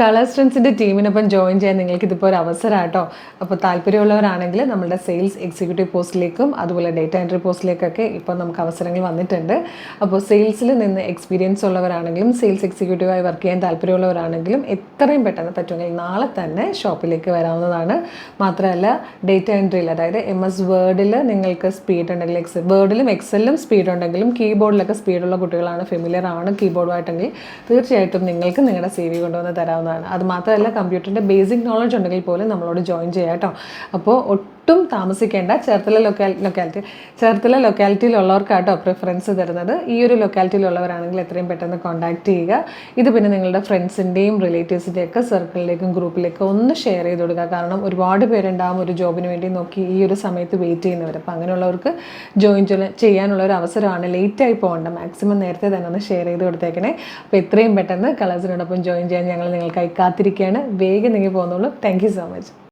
Colour സ്ട്രെൻസിന്റെ ടീമിനൊപ്പം join ചെയ്യാൻ നിങ്ങൾക്ക് ഇതിപ്പോൾ ഒരു അവസരം കേട്ടോ അപ്പോൾ താല്പര്യമുള്ളവരാണെങ്കിൽ നമ്മുടെ സെയിൽസ് എക്സിക്യൂട്ടീവ് പോസ്റ്റിലേക്കും അതുപോലെ ഡേറ്റ എൻട്രി പോസ്റ്റിലേക്കൊക്കെ ഇപ്പോൾ നമുക്ക് അവസരങ്ങൾ വന്നിട്ടുണ്ട്. അപ്പോൾ സെയിൽസിൽ നിന്ന് എക്സ്പീരിയൻസ് ഉള്ളവരാണെങ്കിലും സെയിൽസ് എക്സിക്യൂട്ടീവായി വർക്ക് ചെയ്യാൻ താല്പര്യമുള്ളവരാണെങ്കിലും എത്രയും പെട്ടെന്ന് പറ്റുമെങ്കിൽ നാളെ തന്നെ ഷോപ്പിലേക്ക് വരാവുന്നതാണ്. മാത്രമല്ല ഡേറ്റ എൻട്രിയിൽ അതായത് എം എസ് വേർഡിൽ നിങ്ങൾക്ക് സ്പീഡ് ഉണ്ടെങ്കിൽ എക്സ് വേർഡിലും എക്സലിലും സ്പീഡ് ഉണ്ടെങ്കിലും കീബോർഡിലൊക്കെ സ്പീഡുള്ള കുട്ടികളാണ് ഫെമിലിയർ ആണ് കീബോർഡുമായിട്ടെങ്കിൽ തീർച്ചയായിട്ടും നിങ്ങൾക്ക് നിങ്ങളുടെ സി വി കൊണ്ടുവന്ന് തരാവുന്നതാണ് അത് മാത്രമല്ല കമ്പ്യൂട്ടറിന്റെ ബേസിക് നോളജ് ഉണ്ടെങ്കിൽ പോലും നമ്മളോട് ജോയിൻ ചെയ്യാം കേട്ടോ അപ്പോൾ ഒട്ടും താമസിക്കേണ്ട ചേർത്തല ലൊക്കാ ലൊക്കാലിറ്റി ചേർത്തല ലൊക്കാലിറ്റിയിലുള്ളവർക്കാട്ടോ പ്രിഫറൻസ് തരുന്നത്. ഈ ഒരു ലൊക്കാലിറ്റിയിലുള്ളവരാണെങ്കിൽ എത്രയും പെട്ടെന്ന് കോൺടാക്ട് ചെയ്യുക. ഇത് പിന്നെ നിങ്ങളുടെ ഫ്രണ്ട്സിന്റെയും റിലേറ്റീവ്സിന്റെയും ഒക്കെ സർക്കിളിലേക്കും ഗ്രൂപ്പിലേക്കും ഒന്ന് ഷെയർ ചെയ്ത് കൊടുക്കുക. കാരണം ഒരുപാട് പേരുണ്ടാവും ഒരു ജോബിന് വേണ്ടി നോക്കി ഈ ഒരു സമയത്ത് വെയിറ്റ് ചെയ്യുന്നവർ അപ്പോൾ അങ്ങനെയുള്ളവർക്ക് ജോയിൻ ചെയ്യാനുള്ള ഒരു അവസരമാണ്. ലേറ്റായി പോകേണ്ട. മാക്സിമം നേരത്തെ തന്നെ ഒന്ന് ഷെയർ ചെയ്ത് കൊടുത്തേക്കണേ. അപ്പോൾ എത്രയും പെട്ടെന്ന് കളേഴ്സിനോടൊപ്പം ജോയിൻ ചെയ്യാൻ ഞങ്ങൾ നിങ്ങൾക്കായി കാത്തിരിക്കുകയാണ്. വേഗം നീങ്ങി പോകുന്നുള്ളൂ താങ്ക് സോ മച്ച്